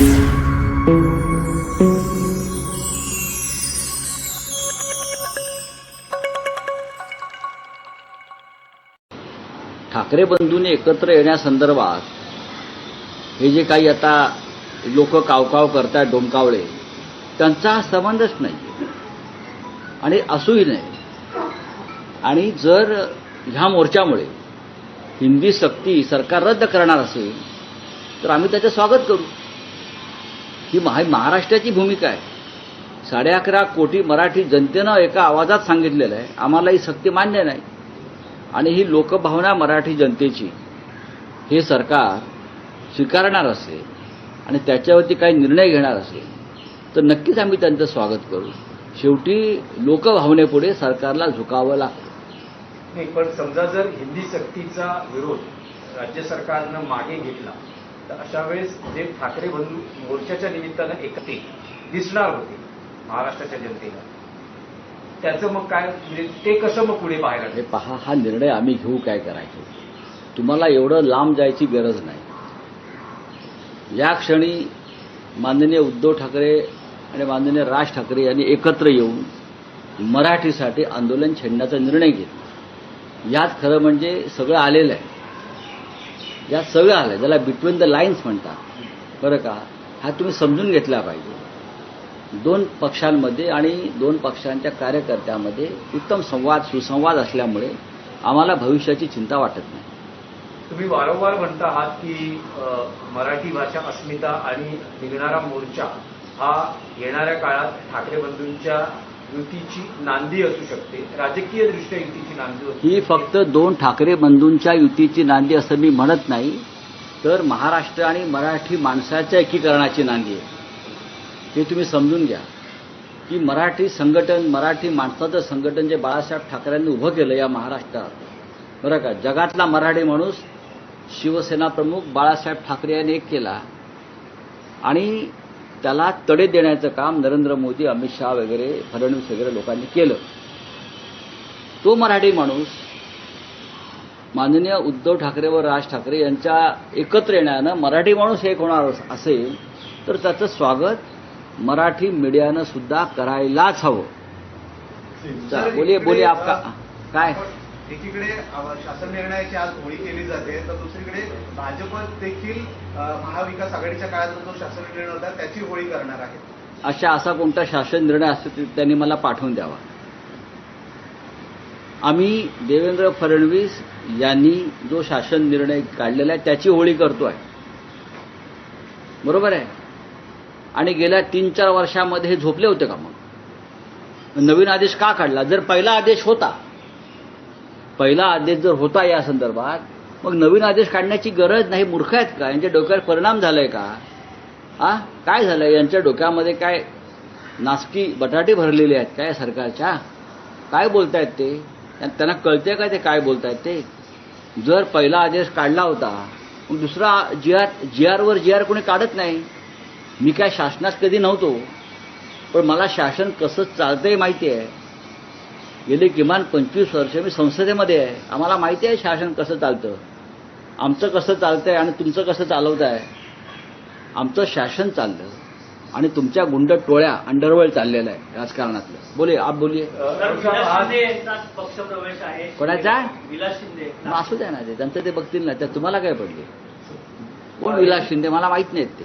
ठाकरे बंधूंनी एकत्र येण्यासंदर्भात हे जे काही आता लोक कावकाव करतात डोमकावळे त्यांचा हा संबंधच नाही. आणि असूही नाही. आणि जर ह्या मोर्चामुळे हिंदी सक्ती सरकार रद्द करणार असेल तर आम्ही त्याचं स्वागत करू. ही महा महाराष्ट्राची भूमिका आहे. साडे अकरा कोटी मराठी जनतेनं एका आवाजात सांगितलेलं आहे. आम्हाला ही सक्ती मान्य नाही. आणि ही लोकभावना मराठी जनतेची हे सरकार स्वीकारणार असेल आणि त्याच्यावरती काही निर्णय घेणार असेल तर नक्कीच आम्ही त्यांचं स्वागत करू. शेवटी लोकभावनेपुढे सरकारला झुकावं लागतं. नाही पण समजा जर हिंदी सक्तीचा विरोध राज्य सरकारनं मागे घेतला तर अशा वेळेस जे ठाकरे बंधू मोर्चाच्या निमित्तानं एकते दिसणार होते महाराष्ट्राच्या जनतेला त्याचं मग काय म्हणजे ते कसं मग पुढे पाहायला हे पहा हा निर्णय आम्ही घेऊ काय करायचं? तुम्हाला एवढं लांब जायची गरज नाही. या क्षणी माननीय उद्धव ठाकरे आणि माननीय राज ठाकरे यांनी एकत्र येऊन मराठीसाठी आंदोलन छेडण्याचा निर्णय घेतला. यात खरं म्हणजे सगळं आलेलं आहे. ज्या सगळं आलं ज्याला बिटवीन द लाईन्स म्हणतात बरं का हा तुम्ही समजून घेतला पाहिजे. दोन पक्षांमध्ये आणि दोन पक्षांच्या कार्यकर्त्यामध्ये उत्तम संवाद सुसंवाद असल्यामुळे आम्हाला भविष्याची चिंता वाटत नाही. तुम्ही वारंवार म्हणता आहात की मराठी भाषा अस्मिता आणि निघणारा मोर्चा हा येणाऱ्या काळात ठाकरे बंधूंच्या युतीची नांदी असू शकते. राजकीय दृष्ट्या युतीची नांदी ही. फक्त दोन ठाकरे बंधूंच्या युतीची नांदी असं मी म्हणत नाही तर महाराष्ट्र आणि मराठी माणसाच्या एकीकरणाची नांदी आहे. हे तुम्ही समजून घ्या. की मराठी संघटन मराठी माणसाचं संघटन जे बाळासाहेब ठाकरेंनी उभं केलं या महाराष्ट्रात बरं का? जगातला मराठी माणूस शिवसेना प्रमुख बाळासाहेब ठाकरे यांनी एक केला. आणि त्याला तडे देण्याचं काम नरेंद्र मोदी अमित शहा वगैरे फडणवीस वगैरे लोकांनी केलं. तो मराठी माणूस माननीय उद्धव ठाकरे व राज ठाकरे यांच्या एकत्र येण्यानं मराठी माणूस एक होणार असेल तर त्याचं स्वागत मराठी मीडियानं सुद्धा करायलाच हवं. बोलिये बोलिये आपका काय? एकीकडे शासन निर्णयाची आज होळी केली जाते तर दुसरीकडे भाजप देखील महाविकास आघाडीच्या काळात जो शासन निर्णय होता त्याची होळी करणार आहे. अशा असा कोणता शासन निर्णय असतो त्यांनी मला पाठवून द्यावा. आम्ही देवेंद्र फडणवीस यांनी जो शासन निर्णय काढलेला आहे त्याची होळी करतोय. बरोबर आहे? आणि गेल्या तीन चार वर्षामध्ये हे झोपले होते का मग? नवीन आदेश का काढला? जर पहिला आदेश होता पहिला आदेश जर होता या संदर्भात मग नवीन आदेश काढण्याची गरज नाही मूर्ख आहेत का? यांच्या डोक्यावर परिणाम झालाय का? आ काय झालंय? यांच्या डोक्यामध्ये काय नासकी बटाटे भरलेले आहेत काय सरकारच्या? काय बोलतायत ते? त्यांना कळते का ते काय बोलतायत ते? जर पहिला आदेश काढला होता मग दुसरा जी आर जी आरवर जी आर कोणी काढत नाही. मी काय शासनात कधी नव्हतो. पण मला शासन कसं चालतंय माहिती आहे गेले किमान पंचवीस वर्ष मी संसदेमध्ये आहे. आम्हाला माहिती आहे शासन कसं चालतं. आमचं कसं चालतंय आणि तुमचं कसं चालवत आहे आमचं शासन चाललं आणि तुमच्या गुंड टोळ्या अंडरवर्ल्ड चाललेलं आहे राजकारणातलं. बोले आप बोलिये कोणाचा? विलास शिंदे मग असू द्या ना ते त्यांचं ते बघतील ना त्या तुम्हाला काय पडले? कोण विलास शिंदे? मला माहीत नाहीत ते.